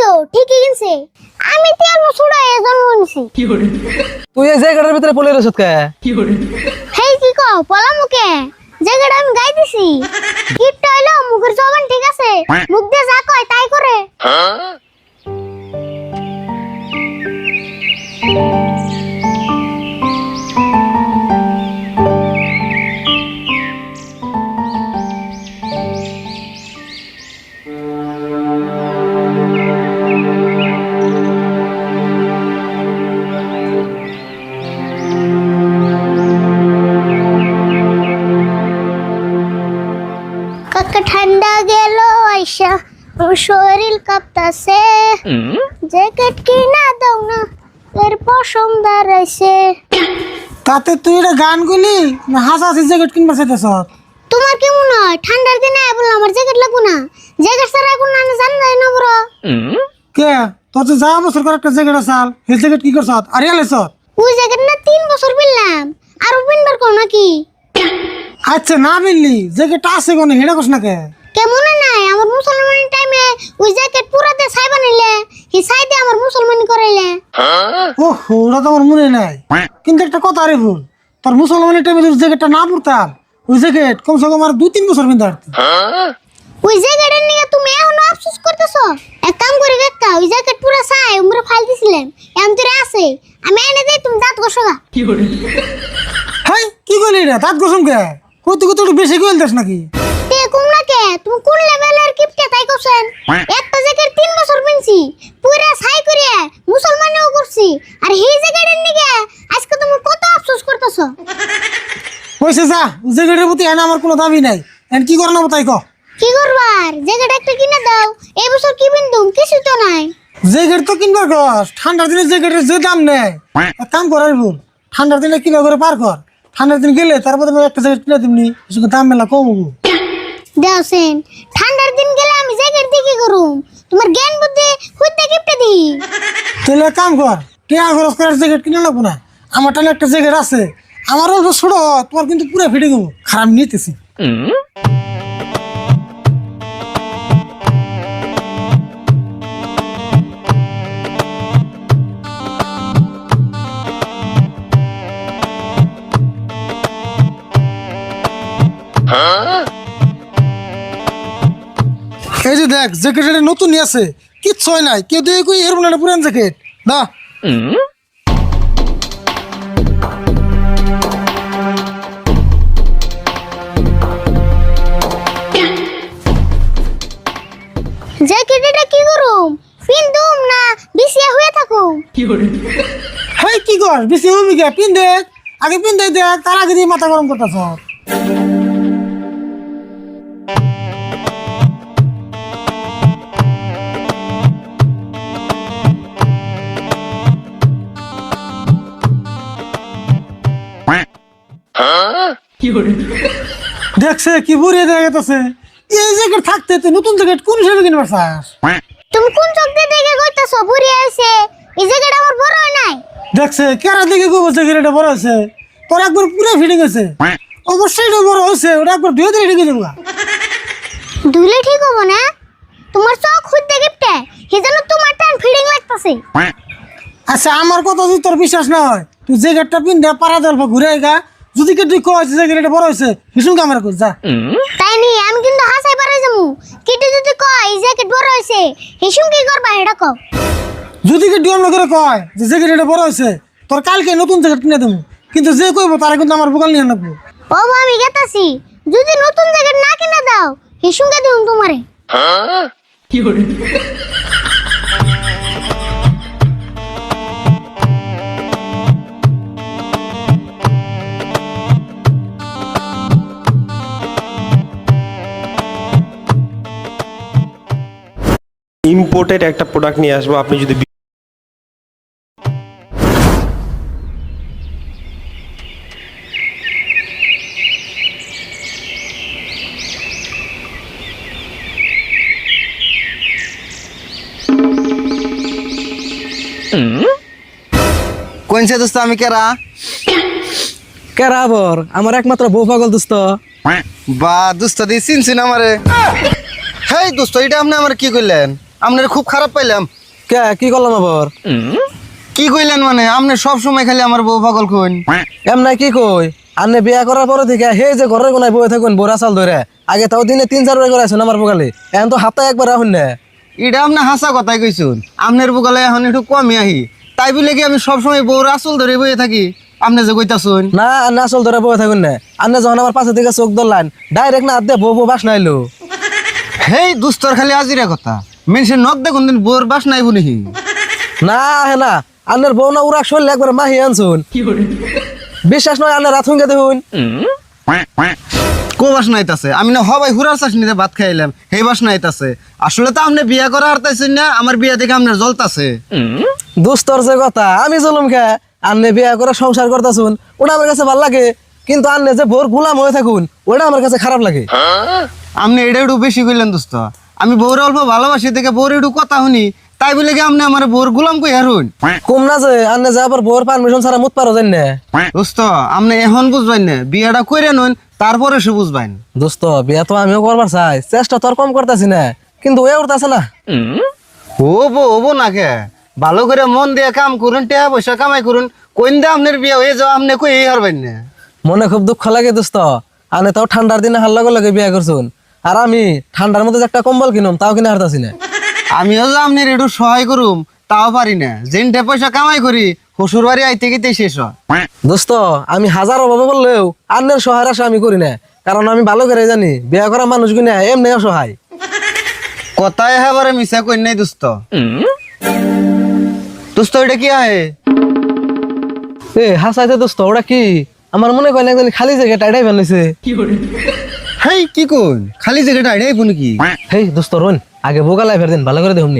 তো ঠিকই কিনছে। আমি তেল বছর জন্ম নিছি। তুই এই জায়গাটার ভিতরে পড়ে রয়েছ কে? হেই কি কও পলা মুখে জায়গাটা আমি গাই দিছি। কিপটা হইল মুখের জবান ঠিক আছে। মুখ দিয়ে যা কয় তাই করে। জ্যাকেট কিনা দাও না এর পশম দাঁড়াইছে। তাতে তুই এটা গান গুলি না হাসি জ্যাকেট কিনবার চাইতেছ? তোমার কি মনে হয় ঠান্ডার দিনে বললাম আমার জ্যাকেট লাগবো না? জ্যাকেট ছাড়া এখন না জান যায় না বড়। কে? তোর যে যা বছর করে একটা জ্যাকেট আসাল সেই জ্যাকেট কি করছ? আর এলেছ ওই জ্যাকেট না তিন বছর পিনলাম আরও পিনবার কর নাকি? আচ্ছা না মিললি জ্যাকেট আছে কোন হেডা করছ না কে? কেমন আমার মুসলমানের টাইমে ওই জ্যাকেট পুরাতে ছাই বানাইলে হি ছাইতে আমার মুসলমানি করাইলে। ও ওরা তো আমার মনে নাই। কিন্তু একটা কথা রে ভুল তোর মুসলমানের টাইমে যদি জ্যাকেটটা না পড়তাম ওই জ্যাকেট কমসে কম আর দুই তিন বছর পিনতে পারতি ওই জ্যাকেটের নিয়ে তুমি এখনও আফসোস করতেছো? এক কাম করে কাকা ওই জ্যাকেট পুরো ছাই উমরে ফাল দিছিলাম এম তোরে আছে আমি এনে দেই তুমি দাঁত ঘষো গা। হাই কি করলি রে? দাঁত গোসম কে? কত কত একটু বেশি কইল দেশ নাকি? তে কুম না কে তুমি কোন লেভেলের কিপটে তাই করছেন? একটা জ্যাকেট তিন বছর পিনছি পুরা ছাই করে মুসলমানেও করছি আর এই জ্যাকেটের নিকে আজকে তুমি কত আফসোস করতেছো? কইছে যা ওই জ্যাকেটের প্রতি এনে আমার কোনো দাবি নাই। এন কি করে তাই ক? কি করবার? জ্যাকেট একটা কিনে দাও এই বছর কি বিন্দুম কিছু তো নাই। জ্যাকেট তো কিনবার কর ঠান্ডার দিনে জ্যাকেটের যে দাম নেয় এক কাম করার ভুল ঠান্ডার দিনে কিনা করে পার কর। ঠান্ডার দিন গেলে তারপরে একটা জ্যাকেট কিনে দিবনি দাম মেলা কম হব। দেওসেন ঠান্ডার দিন গেলে আমি জ্যাকেট দিয়ে কি করুম? তোমার জ্ঞান বুদ্ধি হইতে কিপটে দি তাহলে এক কাম কর টিয়া খরচ করার জ্যাকেট কিনে লাগবো না? আমার টানে একটা জ্যাকেট আছে। আমার অল্প ছোট তোমার কিন্তু পুরো ফিটে গেবো। খারাপ নিতেছি। এই যে দেখ জ্যাকেট এটা নতুন নিয়ে আছে কিচ্ছু হয় নাই। কেউ দিয়ে কই এর বলে পুরান জ্যাকেট। না। জ্যাকেট এটা কি করুম পিন্দুম না বিছিয়া হয়ে থাকুম হাই কি কর? বেশি হবি কে? পিন দেখ। আগে পিন দেখ দেখ তার আগে দিয়ে মাথা গরম করতেছ। দেখছে কি বুড়িয়ে দেখা গেছে এই জ্যাকেট থাকতে তুই নতুন জ্যাকেট কোন হিসাবে কিনবার চাস তুমি কোন চোখ দিয়ে দেখে কইতাছো বুড়ি আইছে? এই জ্যাকেট আমার বড় হয় নাই? দেখছে কেরা দিকে গো জ্যাকেট এটা বড় হয়েছে? তোর একবার পুরো ফিটিং আছে অবশ্যই এটা বড় হয়েছে ওটা একবার ধুয়ে দিয়ে রেখে দেবো ধুলে ঠিক হব না? তোমার চোখ হইতে কিপটে সেজন্য তোমার টান ফিডিং লাগতাছে। আচ্ছা আমার কথা যদি তোর বিশ্বাস না হয় তুই জ্যাকেটটা পিন দে পাড়া দল ঘুরে গা। যদি কে তুই কয় যে এটা বড় হয়েছে হিসুন কামার কর যা। তাই নি আমি কিন্তু হাসাই পারে যামু। কিটু যদি কয় এই জ্যাকেট বড় হইছে হিসুম কি করবা এটা কও। যদি কে ডিওম করে কয় যে জ্যাকেট এটা বড় হয়েছে তোর কালকে নতুন জ্যাকেট কিনে দেবো। কিন্তু যে কইবো তারা কিন্তু আমার বোকাল নিয়ে নেব ও আমি গেতাছি। যদি নতুন জ্যাকেট না কিনে দাও হিসুম কে দিউম তোমারে ইম্পোর্টেড একটা প্রোডাক্ট নিয়ে আসব আপনি যদি কোনছে দোস্ত আমি কেরা? কেরাবর আমার একমাত্র বউ পাগল দোস্ত। বা দোস্ত দিয়ে চিনছেন আমারে। হেই দোস্ত এটা আপনি আমার কি করলেন? আপনার খুব খারাপ পাইলাম। কে? কি করলাম আবার? কি কইলেন মানে? আপনি সব সময় খালি আমার বউ পাগল কইন। এমন কি কই? আন্নে বিয়া করার পরে থেকে হে যে ঘরের কোনায় বয়ে থাকুন বোরা চাল ধরে আগে তাও দিনে তিন চার বার করে আসুন আমার পোকালে এখন তো হাতে একবার আহুন না। এটা আপনি হাসা কথাই কইছুন। আপনার বুকালে এখন একটু কমই আহি। তাই বলে কি আমি সবসময় বউর আসল ধরে বইয়ে থাকি? আপনি যে কইতাছুন। না আন্নে আসল ধরে বয়ে থাকুন না। আন্নে যখন আমার পাশে থেকে চোখ ধরলেন ডাইরেক্ট না হাত দিয়ে বউ বউ বাস নাইলো। হেই দুস্তর খালি আজিরা কথা। মেনসে নক দেখুন দিন বউর বাস নাই বুনিহি না হে। না আন্নের বউ না শরীর একবার মাহি আনছুন। বিশ্বাস নয় আন্নের রাত হুঙ্গে দেখুন কো বাস নাইতাছে? আমি না হবাই হুরার চাষনিতে ভাত খাইলাম হে বাস নাইতাছে। আসলে তো আপনি বিয়া করা হারতাইছেন না আমার বিয়া দেখে আপনার জ্বলতাছে। দুস্তর যে কথা আমি চলুম খা আন্নে বিয়া করে সংসার করতেছুন ওটা আমার কাছে ভালো লাগে কিন্তু আন্নে যে ভোর গুলাম হয়ে থাকুন ওটা আমার কাছে খারাপ লাগে। আপনি এটা একটু বেশি কইলেন দোস্ত আমি বউর অল্প ভালোবাসি দেখে বউর একটু কথা শুনি। তাই বলে কি আপনি আমার বউর গুলাম কই হারুন কম না যে আন্নে যে আবার ভোর পারমিশন ছাড়া মুত পারো জান না। দোস্ত আপনি এখন বুঝবেন না বিয়াটা কইরে নন তারপরে সে বুঝবেন। দোস্ত বিয়া তো আমিও করবার চাই চেষ্টা তো আর কম করতেছি না কিন্তু ওয়ে উঠতেছে না। হব হব না কে? ভালো করে মন দিয়ে কাম করুন টাকা পয়সা কামাই করুন কোন দা আপনার বিয়া হয়ে যাও আপনি কই হারবেন না। মনে খুব দুঃখ লাগে দোস্ত আনে তাও ঠান্ডার দিনে হাল্লা লাগে বিয়া করছুন। আর আমি ঠান্ডার মধ্যে যে একটা কম্বল কিনুম তাও কিনে হারতাছি না। আমিও যে আপনার একটু সহায় করুম তাও পারি না। যেনটা পয়সা কামাই করি শ্বশুর বাড়ি আইতে গেতে শেষ হয়। দোস্ত আমি হাজার অভাবে বললেও আন্নের সহায় আশা আমি করি না। কারণ আমি ভালো করে জানি বিয়া করা মানুষ কিনে এমনি অসহায়। কথায় হ্যাঁ মিশা কই নাই দোস্ত। দোস্ত এটা কি আহে? এ হাসাইতে দোস্ত ওটা কি? আমার মনে কয় না একজন খালি জায়গায় টাইটাই বানাইছে হেই কি কোন খালি জায়গাটা আইডাই ফোন কি হেই দোস্ত রোন আগে বোকালাই ফের দিন ভালো করে দেখুন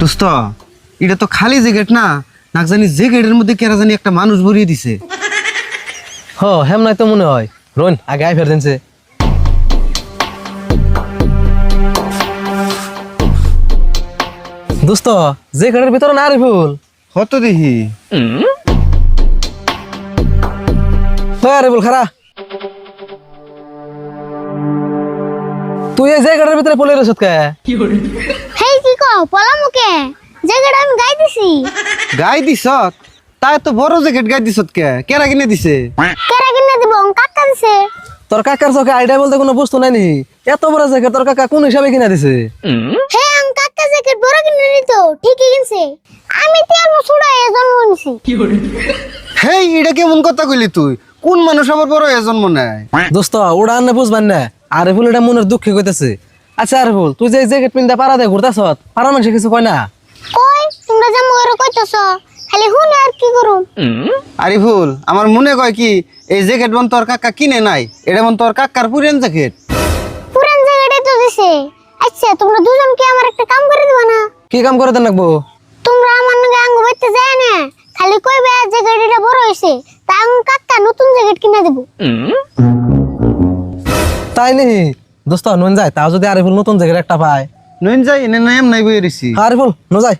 দোস্ত এটা তো খালি জ্যাকেট না না জানি জ্যাকেটের মধ্যে কেরা জানি একটা মানুষ ভরিয়ে দিছে। হ হেম নাই তো মনে হয়। রোন আগে আই ফের দিনছে দোস্ত যে ঘরের ভিতরে না রে ফুল হত দেখি। হয় খারা তুই এই যে ঘরের ভিতরে পলে রেছত কে? হেই কি কও? পলা মুকে জায়গাটা আমি গাই দিছি। গাই দিছত তাই তো বড় জ্যাকেট গাই দিছত কে? কেরা কিনে দিছে? কেরা কিনে দিব? কাকা দিছে তোর কাকার চোখে আইডিয়া বলতে কোনো বস্তু নাই নি? এত বড় জ্যাকেট তোর কাকা কোন হিসাবে কিনা দিছে? হে আম কাকা জ্যাকেট বড় কিনে নিত ঠিকই কিনছে। আমি হেই এটা কেমন কথা কইলি তুই? কোন মানুষ আবার বড় এজন মনে হয় দোস্ত ওটা আনে বুঝবেন না। আরে ফুল এটা মনের দুঃখে কইতেছে। আচ্ছা আরে ফুল তুই যে জ্যাকেট পিনতে পারা দে ঘুরতাছ? পারা মানুষে কিছু কয় না? কই তোমরা যে মরে কইতাছ? খালি হুন আর কি করুম? আরে ভুল আমার মনে কয় কি এই জ্যাকেট বন তোর কাকা কিনে নাই। এটা বন তোর কাকার পুরেন জ্যাকেট পুরান জায়গাটাই তো দিছে। আচ্ছা তোমরা দুজন কি আমার একটা কাম করে দিবা না? কি কাম করে দেন রাখব তোমরা আমার নাকি আঙ্গ বাইতে যায় না? খালি কইবে যে গাড়িটা বড় হইছে তাং কাকা নতুন জ্যাকেট কিনা দেব। তাইলে নি দোস্ত নুন যায়। তাও যদি আরে ফুল নতুন জ্যাকেট একটা পায়। নুন যাই এনে নাম নাই বই রেছি আরে ফুল ন যায়।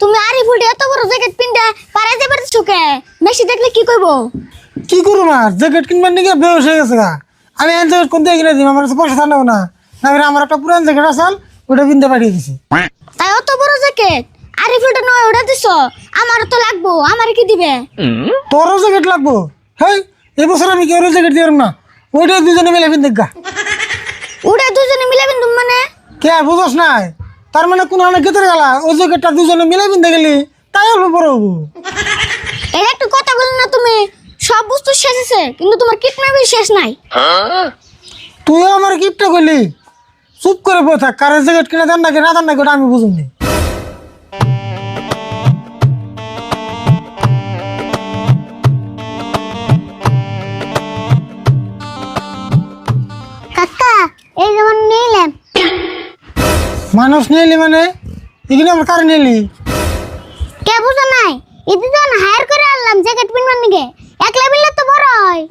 তুমি আরি ফুলটা এত বড় জ্যাকেট পিনটা পারাই যাবার চোখে মেসি দেখলে কি কইবো? কি করুম আর জ্যাকেট কিনবার নিকে বেহস হয়ে গেছে গা। আমি এন জ্যাকেট কোন দিয়ে কিনে দিম? আমার কাছে পয়সা থাকলেও না। না আমার একটা পুরান জ্যাকেট আছে ওটা কিনতে পাঠিয়ে দিছি। তাই অত বড় জ্যাকেট? আরি ফুলটা নয় ওটা দিছো। আমার তো লাগবো। আমার কি দিবে? তোরও জ্যাকেট লাগবো। হেই এবছর আমি কেউ জ্যাকেট দিয়ে না। ওইটা দুজনে মিলে কিনতে গা। ওটা দুজনে মিলে বিন্দু মানে? কে বুঝস নাই? তার মানে কোন অনেক ভিতরে গেলা ওই জ্যাকেটটা দুজনে মিলে বিন্দে গেলি তাই হলো বড় হব। এটা একটু কথা বলো না তুমি সব বস্তু শেষ আছে কিন্তু তোমার কিডন্যাপই শেষ নাই। তুইও আমার গিফটটা করলি চুপ করে বসে থাক কারের জ্যাকেট কিনে দেন নাকি না দেন নাকি ওটা আমি বুঝুনি মানুষ নিলি মানে? এখানে আমার কারে নিলি? কে বুঝো নাই? ইদি তো হায়ার করে আনলাম জ্যাকেট পিনবার নিগে। একলা বিলে তো বড় হয়।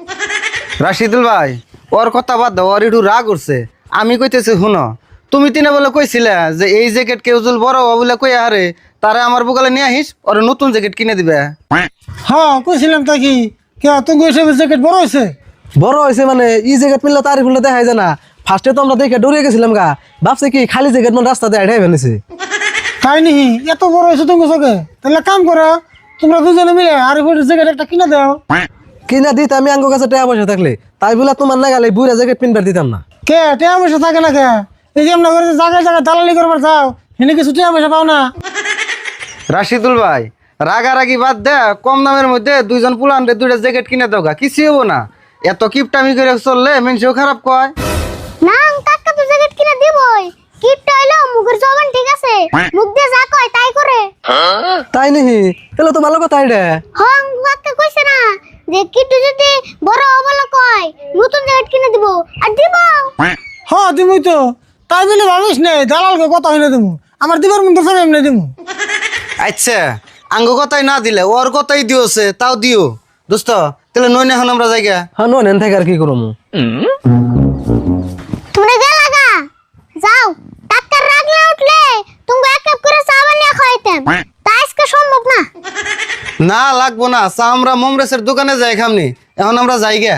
রাশিদুল ভাই ওর কথা বাদ দাও ওর একটু রাগ উঠছে। আমি কইতেছি শুনো তুমি তিনে বলে কইছিলে যে এই জ্যাকেট কেউ যদি বড় হব বলে কই আরে তারে আমার বুকালে নিয়ে আহিস ওর নতুন জ্যাকেট কিনে দিবে। হ্যাঁ কইছিলাম তা কি? কে তুমি জ্যাকেট বড় হয়েছে বড় হয়েছে মানে ই জ্যাকেট পিনলে তার ফুলে দেখাই যায় না। ফার্স্টে তো আমরা দেখে ডরিয়ে গেছিলাম গা। ভাবছি কি খালি জ্যাকেট মানে রাস্তা দিয়ে আইডাই ফেলেছি। তাই নি এত বড় হয়েছে তুমি চোখে তাহলে কাম করো তোমরা দুজনে মিলে আর জ্যাকেট একটা কিনে দাও। কিনা দিতে আমি আঙ্গ কাছে টাকা পয়সা থাকলে। তাই বলে তোমার না গেলে বুড়া জ্যাকেট পিনবার দিতাম না। কে টিয়া পয়সা থাকে না কে? এই যে আমরা করে জায়গায় জায়গায় দালালি করবার যাও এনে কিছু টিয়া পয়সা পাও না। রাশিদুল ভাই রাগারাগি বাদ দে কম দামের মধ্যে দুইজন পুলান দুইটা জ্যাকেট কিনে দাও গা কিছু হব না। এত কিপটামি করে চললে মেনসেও খারাপ কয়। না কাকা তো জ্যাকেট কিনে দিবই। কিপটা হইল মুখের জবান ঠিক আছে। মুখ দিয়ে যা কয় তাই করে। তাই নিহি তাহলে তো ভালো কথা এটা। হং কাকা কইছে না যে কিট্টু যদি বড় কয় নতুন জ্যাকেট কিনে দিব। আর দিব? হ্যাঁ তুমি তো। তাই বলে ভাবিস নে দালালকে কথা হইলে তুমি আমার দিবার মধ্যে সব এমনি দিমু। আচ্ছা আঙ্গ কথাই না দিলে ওর কথাই দিওছে তাও দিও। দোস্ত তাহলে নইন এখন আমরা জায়গা। হ্যাঁ নো নেন থেকে আর কি করব তোমরা গেল আগা যাও ডাক্তার রাগলে উঠলে তুমি এক কাপ করে চা বানিয়ে খাইতেন তা আজকে সম্ভব না না লাগবো না। চা আমরা মোমরেসের দোকানে যাই খামনি। এখন আমরা যাই গে